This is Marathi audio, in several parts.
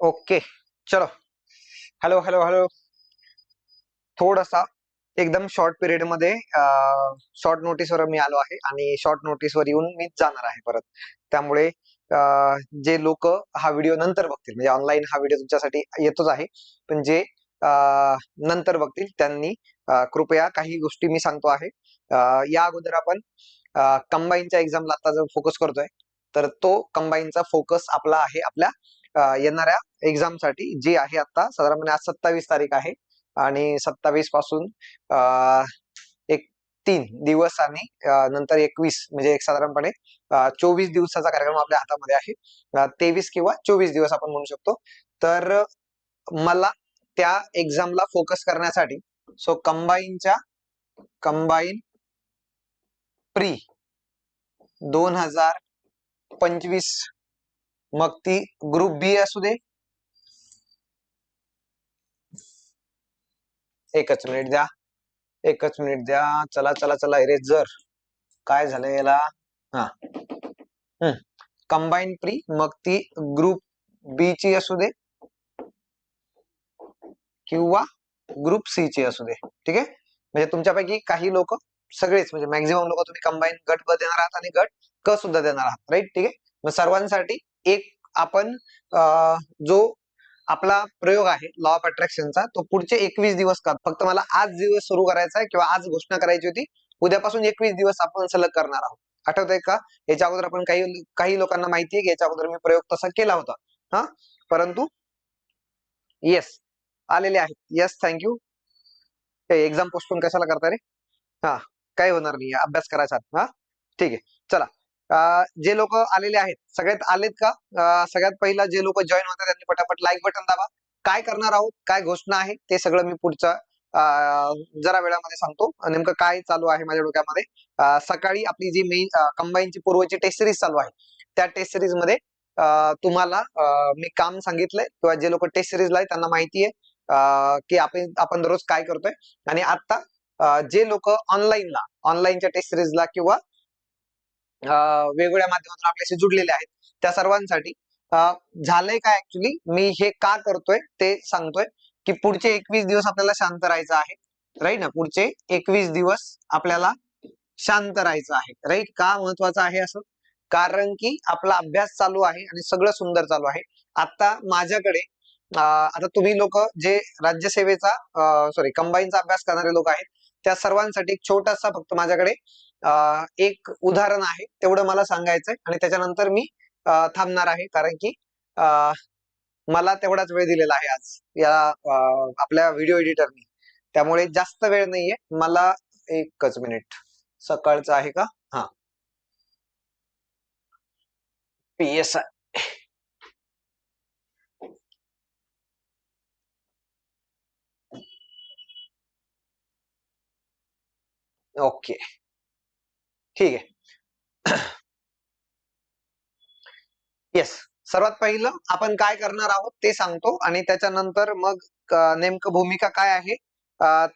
ओके चलो. हॅलो हॅलो हॅलो थोडासा एकदम शॉर्ट पिरियडमध्ये शॉर्ट नोटीसवर मी आलो आहे आणि शॉर्ट नोटीसवर येऊन मी जाणार आहे परत. त्यामुळे जे लोक हा व्हिडिओ नंतर बघतील म्हणजे ऑनलाईन हा व्हिडिओ तुमच्यासाठी येतोच आहे. पण जे नंतर बघतील त्यांनी कृपया काही गोष्टी मी सांगतो आहे. या अगोदर आपण कंबाईनच्या एक्झामला आता जर फोकस करतोय तर तो कंबाईनचा फोकस आपला आहे आपल्या येणाऱ्या एक्झामसाठी जी आहे आता साधारणपणे आज सत्तावीस तारीख आहे. आणि सत्तावीसपासून एक तीन दिवस आणि नंतर एकवीस म्हणजे एक साधारणपणे चोवीस दिवसाचा कार्यक्रम आपल्या हातामध्ये आहे. तेवीस किंवा चोवीस दिवस आपण म्हणू शकतो. तर मला त्या एक्झामला फोकस करण्यासाठी सो कंबाईनच्या कंबाईन प्री दोन हजार पंचवीस मग ती ग्रुप बी असू दे. एकच मिनिट द्या. एकच मिनिट द्या. चला चला चला इरेजर काय झालं याला? हा. कंबाईन प्री मग ती ग्रुप बी ची असू दे. किंवा ग्रुप सी ची असू दे. ठीक आहे? म्हणजे तुमच्यापैकी काही लोक सगळेच म्हणजे मॅक्झिमम लोक तुम्ही कंबाईन गट ब देणार आहात आणि गट क सुद्धा देणार आहात. राईट ठीक आहे? मग सर्वांसाठी एक आपण जो आपला प्रयोग आहे लॉ ऑफ अट्रॅक्शनचा तो पुढचे एकवीस दिवस का फक्त मला आज दिवस सुरू करायचा आहे किंवा आज घोषणा करायची होती उद्यापासून एकवीस दिवस आपण सलग करणार आहोत. आठवतंय का? याच्या अगोदर आपण काही काही लोकांना माहिती आहे की याच्या अगोदर मी प्रयोग तसा केला होता. हा? परंतु येस आलेले आहेत. येस थँक्यू एक्झाम पोस्टपोन कशाला करता रे? हा काही होणार नाही. अभ्यास करायचा हा? ठीक आहे. चला. जे लोक आलेले आहेत सगळ्यात आलेत का? सगळ्यात पहिला जे लोक जॉईन होतात त्यांनी पटापट लाईक बटन दाबा. काय करणार आहोत? काय घोषणा आहे? ते सगळं मी पुढचं जरा वेळामध्ये सांगतो. नेमकं काय चालू आहे माझ्या डोक्यामध्ये? सकाळी आपली जी मेन कंबाईनची पूर्वची टेस्ट सिरीज चालू आहे. त्या टेस्ट सिरीजमध्ये तुम्हाला मी काम सांगितलंय. किंवा जे लोक टेस्ट सिरीजला आहे त्यांना माहिती आहे की आपण आपण दररोज काय करतोय. आणि आता जे लोक ऑनलाईनला ऑनलाईनच्या टेस्ट सिरीजला किंवा वेगवेगळ्या माध्यमातून आपल्याशी जुडलेले आहेत. त्या सर्वांसाठी झालंय काय ऍक्च्युली मी हे का करतोय ते सांगतोय की पुढचे एकवीस दिवस आपल्याला शांत राहायचं आहे. राईट ना? पुढचे एकवीस दिवस आपल्याला शांत राहायचं आहे. राईट का महत्वाचं आहे असं? कारण की आपला अभ्यास चालू आहे आणि सगळं सुंदर चालू आहे. आता माझ्याकडे आता तुम्ही लोक जे राज्यसेवेचा सॉरी कंबाईनचा अभ्यास करणारे लोक आहेत त्या सर्वांसाठी एक छोटासा फक्त माझ्याकडे एक उदाहरण आहे तेवढं मला सांगायचंय आणि त्याच्यानंतर मी थांबणार आहे कारण की मला तेवढाच वेळ दिलेला आहे आज या आपल्या व्हिडिओ एडिटरनी. त्यामुळे जास्त वेळ नाहीये मला एकच मिनिट. सकाळचं आहे का? हा. P S I okay. ठीक आहे. येस सर्वात पहिलं आपण काय करणार आहोत ते सांगतो आणि त्याच्यानंतर मग नेमकं भूमिका काय आहे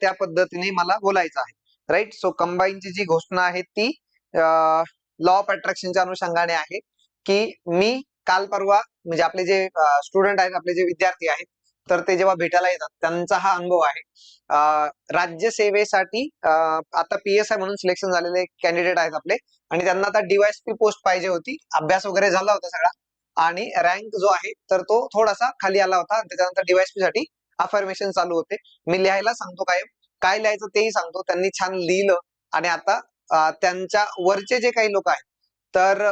त्या पद्धतीने मला बोलायचं आहे. राईट सो कंबाईनची जी घोषणा आहे ती लॉ ऑफ अट्रॅक्शनच्या अनुषंगाने आहे की मी काल परवा म्हणजे आपले जे स्टुडंट आहेत आपले जे विद्यार्थी आहेत तर ते जेव्हा भेटायला येतात त्यांचा हा अनुभव आहे. राज्य सेवेसाठी आता पी एस आय म्हणून सिलेक्शन झालेले कॅन्डिडेट आहेत आपले. आणि त्यांना आता डीवायसपी पोस्ट पाहिजे होती. अभ्यास वगैरे झाला होता सगळा. आणि रँक जो आहे तर तो थोडासा खाली आला होता. त्याच्यानंतर डीवायसपी साठी अफर्मेशन चालू होते. मी लिहायला सांगतो काय काय लिहायचं तेही सांगतो. त्यांनी छान लिहिलं. आणि आता त्यांच्या वरचे जे काही लोक आहेत तर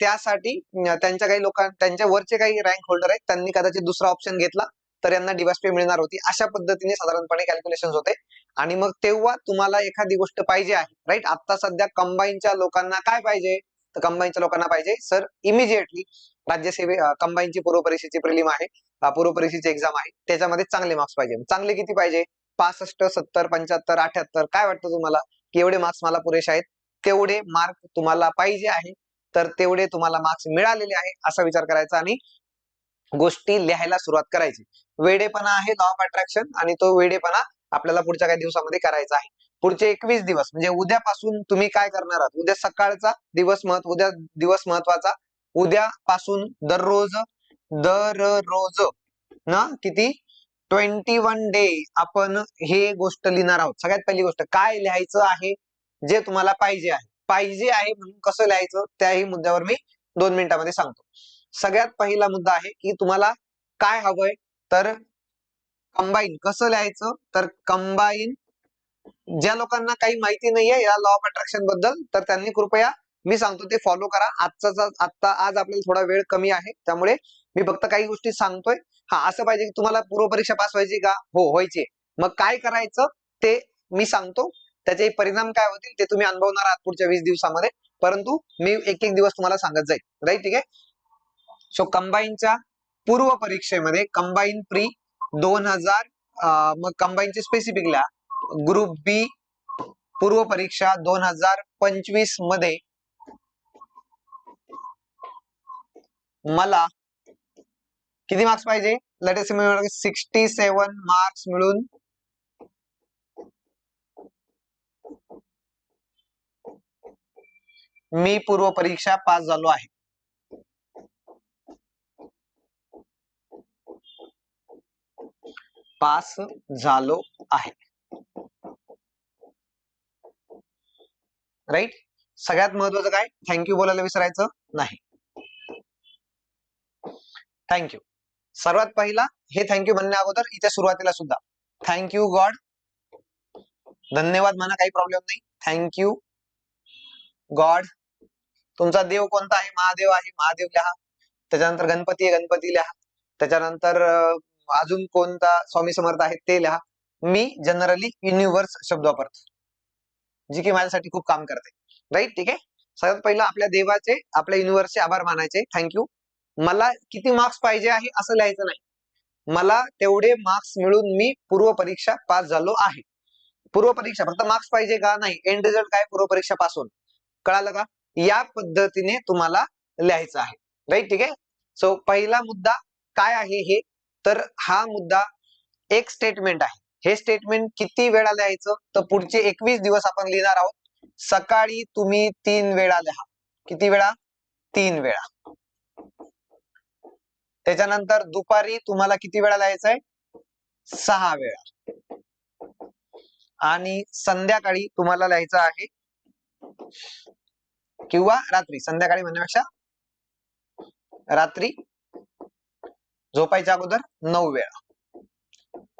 त्यासाठी त्यांच्या काही लोकां त्यांच्या वरचे काही रँक होल्डर आहेत. त्यांनी कदाचित दुसरा ऑप्शन घेतला. तर यांना डीवायसपी मिळणार होती. अशा पद्धतीने साधारणपणे कॅल्क्युलेशन होते. आणि मग तेव्हा तुम्हाला एखादी गोष्ट पाहिजे आहे राईट आता सध्या कंबाईनच्या लोकांना काय पाहिजे? तर कंबाईनच्या लोकांना पाहिजे सर इमिजिएटली राज्यसेवे कंबाईनची पूर्व परीक्षेची प्रिलिम आहे. पूर्व परीक्षेची एक्झाम आहे. त्याच्यामध्ये चांगले मार्क्स पाहिजे. चांगले किती पाहिजे? पासष्ट सत्तर पंच्याहत्तर अठ्याहत्तर. काय वाटतं तुम्हाला? की एवढे मार्क्स मला पुरेसे आहेत? तेवढे मार्क तुम्हाला पाहिजे आहे. तर तेवढे तुम्हाला मार्क्स मिळालेले आहे असा विचार करायचा आणि गोष्टी लिहायला सुरुवात करायची. वेडेपणा आहे लॉ ऑफ अट्रॅक्शन आणि तो वेडेपणा आपल्याला पुढच्या काही दिवसामध्ये करायचा आहे. पुढचे एकवीस दिवस म्हणजे उद्यापासून तुम्ही काय करणार आहात? उद्या सकाळचा दिवस महत्त्व उद्या दिवस महत्त्वाचा. उद्यापासून दररोज दररोज ना किती? ट्वेंटी वन डे आपण हे गोष्ट लिहिणार आहोत. सगळ्यात पहिली गोष्ट काय लिहायचं आहे? जे तुम्हाला पाहिजे आहे. पाहिजे आहे म्हणून कसं लिहायचं? त्याही मुद्द्यावर मी दोन मिनिटांमध्ये सांगतो. सगळ्यात पहिला मुद्दा आहे की तुम्हाला काय हवंय? तर कंबाईन कसं लिहायचं? तर कंबाईन ज्या लोकांना काही माहिती नाहीये या लॉ ऑफ अट्रॅक्शनबद्दल तर त्यांनी कृपया मी सांगतो ते फॉलो करा. आजचा आता आज आपल्याला थोडा वेळ कमी आहे त्यामुळे मी फक्त काही गोष्टी सांगतोय. हा असं पाहिजे की तुम्हाला पूर्व परीक्षा पास व्हायची का? हो व्हायची. मग काय करायचं ते मी सांगतो. त्याचे परिणाम काय होतील ते तुम्ही अनुभवणार आहात पुढच्या वीस दिवसामध्ये. परंतु मी एक एक दिवस तुम्हाला सांगत जाईल. राईट ठीक आहे? सो कंबाईनच्या पूर्व परीक्षेमध्ये कंबाईन प्री दोन हजार मग कंबाईनचे स्पेसिफिक लिहा ग्रुप बी पूर्व परीक्षा दोन हजार पंचवीसमध्ये मला किती मार्क्स पाहिजे? लेटेस्ट सिक्स्टी सेवन मार्क्स मिळून मी पूर्व परीक्षा पास झालो आहे. पास झालो आहे. राईट सगळ्यात महत्वाचं काय? थँक्यू बोलायला विसरायचं नाही. थँक्यू सर्वात पहिला हे थँक्यू म्हणण्या अगोदर इथे सुरुवातीला सुद्धा. थँक्यू गॉड धन्यवाद म्हणा काही प्रॉब्लेम नाही. थँक्यू गॉड तुमचा देव कोणता आहे? महादेव आहे. महादेव लिहा. त्याच्यानंतर गणपती आहे गणपती लिहा. त्याच्यानंतर अजून कोणता स्वामी समर्थ आहे ते लिहा. मी जनरली युनिव्हर्स शब्द वापरतो. जी की माझ्यासाठी खूप काम करते. राईट ठीक आहे? सगळ्यात पहिलं आपल्या देवाचे आपल्या युनिव्हर्सचे आभार मानायचे. थँक्यू मला किती मार्क्स पाहिजे आहे असं लिहायचं नाही. मला तेवढे मार्क्स मिळून मी पूर्व परीक्षा पास झालो आहे. पूर्व परीक्षा फक्त मार्क्स पाहिजे का? नाही. एंड रिझल्ट काय? पूर्व परीक्षा पासून. कळालं का? या पद्धतीने तुम्हाला लिहायचं आहे. राईट ठीक आहे? सो पहिला मुद्दा काय आहे हे? तर हा मुद्दा एक स्टेटमेंट आहे. हे स्टेटमेंट किती वेळा लिहायचं? तर पुढचे एकवीस दिवस आपण लिहिणार आहोत. सकाळी तुम्ही तीन वेळा लिहा. किती वेळा? तीन वेळा. त्याच्यानंतर दुपारी तुम्हाला किती वेळा लिहायचं आहे सहा वेळा. आणि संध्याकाळी तुम्हाला लिहायचं आहे किंवा रात्री. संध्याकाळी म्हणण्यापेक्षा रात्री झोपायच्या अगोदर नऊ वेळा.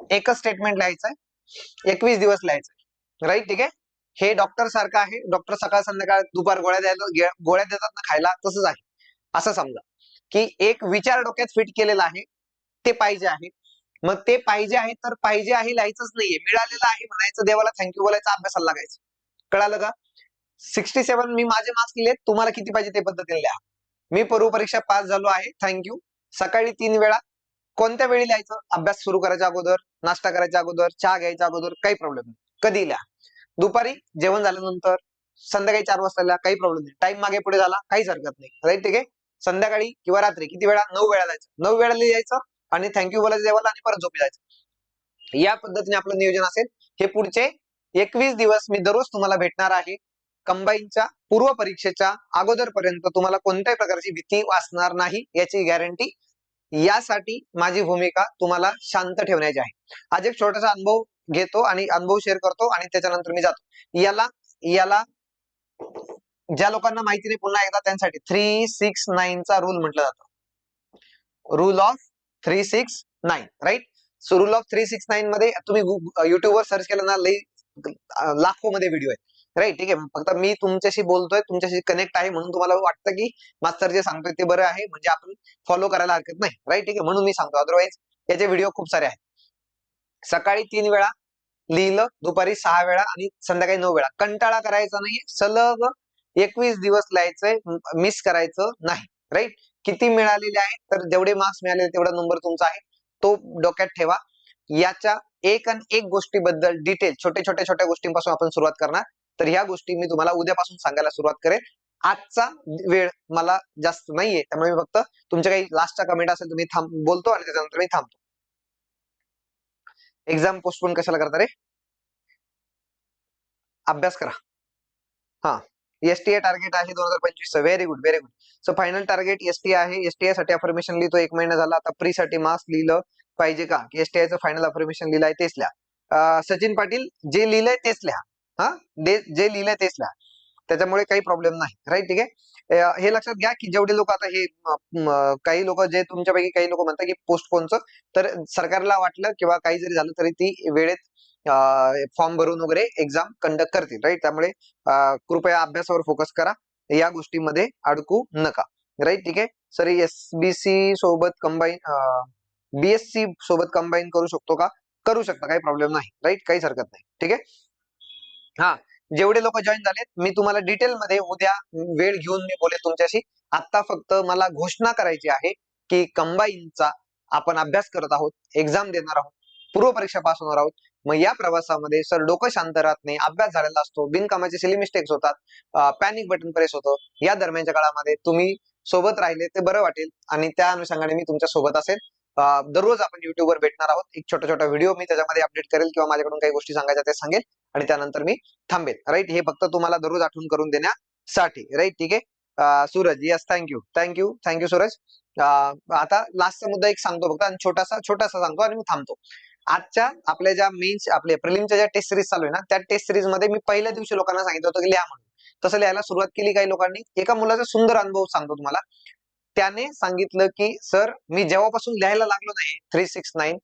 एकच स्टेटमेंट लिहायचंय. एकवीस दिवस लिहायचंय. राईट ठीक आहे? हे डॉक्टर सारखं आहे. डॉक्टर सकाळ संध्याकाळ दुपार गोळ्या द्यायला गोळ्या देतात ना खायला तसंच आहे. असं समजा. की एक विचार डोक्यात फिट केलेला आहे. ते पाहिजे आहे. मग ते पाहिजे आहे तर पाहिजे आहे लिहायचंच नाहीये. मिळालेलं आहे म्हणायचं देवाला थँक्यू बोलायचं अभ्यासाला लागायचं. कळालं का? सिक्स्टी सेव्हन मी माझे मार्क्स लिहिले. तुम्हाला किती पाहिजे ते पद्धतीने लिहा. मी पूर्व परीक्षा पास झालो आहे. थँक्यू सकाळी तीन वेळा कोणत्या वेळी लिहायचं? अभ्यास सुरू करायच्या अगोदर नाश्ता करायच्या अगोदर चहा घ्यायच्या अगोदर काही प्रॉब्लेम नाही. कधी लिहा? दुपारी जेवण झाल्यानंतर संध्याकाळी चार वाजता लिहा काही प्रॉब्लेम नाही. टाइम मागे पुढे झाला काहीच हरकत नाही. राईट ठीक आहे? संध्याकाळी किंवा रात्री किती वेळा? नऊ वेळा जायचं नऊ वेळा लिहायचं आणि थँक्यू बोलायचं देवाला आणि परत झोपी जायचं. या पद्धतीने आपलं नियोजन असेल. हे पुढचे एकवीस दिवस मी दररोज तुम्हाला भेटणार आहे. कंबाईनच्या पूर्व परीक्षेच्या अगोदरपर्यंत तुम्हाला कोणत्याही प्रकारची भीती वाचणार नाही याची गॅरंटी यासाठी माझी भूमिका तुम्हाला शांत ठेवण्याची आहे. आज एक छोटासा अनुभव घेतो आणि अनुभव शेअर करतो आणि त्याच्यानंतर मी जातो. याला याला ज्या लोकांना माहिती नाही पुन्हा एकदा त्यांसाठी थ्री सिक्स नाईनचा रूल म्हटला जातो. Rule of three six nine right so rule of three six nine मध्ये तुम्ही युट्यूबवर सर्च केलं ना लई लाखो मध्ये व्हिडिओ आहेत. राईट ठीक आहे. फक्त मी तुमच्याशी बोलतोय तुमच्याशी कनेक्ट आहे म्हणून तुम्हाला वाटतं की मास्तर जे सांगतोय ते बरं आहे म्हणजे आपण फॉलो करायला हरकत नाही. राईट ठीक आहे. म्हणून मी सांगतो. अदरवाईज याचे व्हिडिओ खूप सारे आहेत. सकाळी तीन वेळा लिहिलं दुपारी सहा वेळा आणि संध्याकाळी नऊ वेळा. कंटाळा करायचा नाहीये. सलग एकवीस दिवस लिहायचंय मिस करायचं नाही. राईट किती मिळालेले आहेत तर जेवढे मार्क्स मिळालेले तेवढा नंबर तुमचा आहे. तो डोक्यात ठेवा. याच्या एक आणि एक गोष्टीबद्दल डिटेल छोट्या छोट्या छोट्या गोष्टींपासून आपण सुरुवात करणार. तर ह्या गोष्टी मी तुम्हाला उद्यापासून सांगायला सुरुवात करेन. आजचा वेळ मला जास्त नाहीये त्यामुळे मी फक्त तुमच्या काही लास्टचा कमेंट असेल तुम्ही थांब बोलतो आणि त्याच्यानंतर मी थांबतो. एक्झाम पोस्टपोन कशाला करता रे? अभ्यास करा. हा. एसटीए टार्गेट आहे दोन हजार पंचवीस very good very good so final target S T आहे. एसटीए साठी अफर्मेशन लिहितो. एक महिना झाला. आता प्री साठी मास्क लिहिलं पाहिजे का? एसटीआयचं फायनल अफर्मेशन लिहिलंय तेच लिहा. सचिन पाटील जे लिहिलंय तेच लिहा. हा? जे लिहिलंय तेच लिहा. त्याच्यामुळे काही प्रॉब्लेम नाही. राईट ठीक आहे? हे लक्षात घ्या की जेवढे लोक आता हे काही लोक जे तुमच्यापैकी काही लोक म्हणतात की पोस्टपोनचं तर सरकारला वाटलं किंवा काही जरी झालं तरी ती वेळेत फॉर्म भरून वगैरे एक्झाम कंडक्ट करतील. राईट त्यामुळे कृपया अभ्यासावर फोकस करा. या गोष्टीमध्ये अडकू नका. राईट ठीक आहे? सर एसबीसी सोबत कंबाईन बीएससी सोबत कंबाईन करू शकतो का? करू शकता. काही प्रॉब्लेम नाही. राईट काहीच हरकत नाही. ठीक आहे? हा जेवढे लोक जॉईन झालेत मी तुम्हाला डिटेल मध्ये उद्या वेळ घेऊन मी बोलेल तुमच्याशी. आता फक्त मला घोषणा करायची आहे की कंबाईनचा आपण अभ्यास करत आहोत एक्झाम देणार आहोत पूर्व परीक्षा पास होणार आहोत. मग या प्रवासामध्ये सर डोकं शांत राहत नाही अभ्यास झालेला असतो बिनकामाचे सिली मिस्टेक्स होतात पॅनिक बटन प्रेस होतं. या दरम्यानच्या काळामध्ये तुम्ही सोबत राहिले ते बरं वाटेल आणि त्या अनुषंगाने मी तुमच्यासोबत असेल. दररोज आपण युट्यूबवर भेटणार आहोत. एक छोटा छोटा व्हिडिओ मी त्याच्यामध्ये अपडेट करेल किंवा माझ्याकडून काही गोष्टी सांगायच्या ते सांगेल आणि त्यानंतर मी थांबेल. राईट हे फक्त तुम्हाला दररोज आठवण करून देण्यासाठी. राईट ठीक आहे? Suraj. Yes thank you thank you thank you Suraj. आता लास्टचा मुद्दा एक सांगतो फक्त आणि छोटासा छोटासा सांगतो आणि मी थांबतो. आजच्या आपल्या ज्या मेन्स आपल्या प्रिलिमच्या ज्या टेस्ट सिरीज चालू आहे ना त्या टेस्ट सिरीजमध्ये मी पहिल्या दिवशी लोकांना सांगितलं होतं की लिहा म्हणून. तसं लिहायला सुरुवात केली काही लोकांनी. एका मुलाचा सुंदर अनुभव सांगतो तुम्हाला. त्याने सांगितलं की सर मी जेव्हापासून लिहायला लागलो नाही थ्री सिक्स नाईन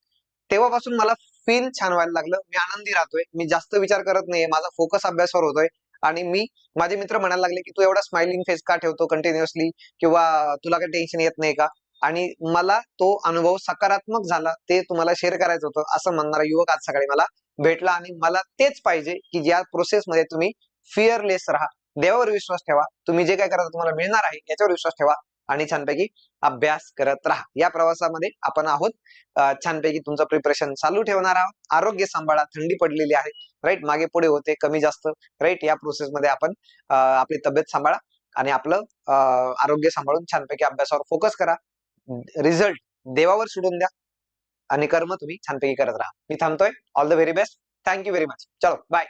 तेव्हापासून मला फील छान व्हायला लागलं. मी आनंदी राहतोय. मी जास्त विचार करत नाहीये. माझा फोकस अभ्यासावर होतोय. आणि मी माझे मित्र म्हणायला लागले की तू एवढा स्माइलिंग फेस का ठेवतो कंटिन्युअसली किंवा तुला काही टेन्शन येत नाही का? आणि मला तो अनुभव सकारात्मक झाला. ते तुम्हाला शेअर करायचं होतं. असं म्हणणारा युवक आज सकाळी मला भेटला आणि मला तेच पाहिजे की ज्या प्रोसेसमध्ये तुम्ही फिअरलेस राहा. देवावर विश्वास ठेवा. तुम्ही जे काय करता तुम्हाला मिळणार आहे याच्यावर विश्वास ठेवा. आणि छानपैकी अभ्यास करत राहा. या प्रवासामध्ये आपण आहोत. छानपैकी तुमचं प्रिपरेशन चालू ठेवणार आहोत. आरोग्य सांभाळा. थंडी पडलेली आहे. राईट मागे पुढे होते. कमी जास्त. राईट या प्रोसेसमध्ये आपण आपली तब्येत सांभाळा आणि आपलं आरोग्य सांभाळून छानपैकी अभ्यासावर फोकस करा. रिझल्ट देवावर सोडून द्या आणि कर्म तुम्ही छानपैकी करत राहा. मी थांबतोय. All the very best thank you very much चलो बाय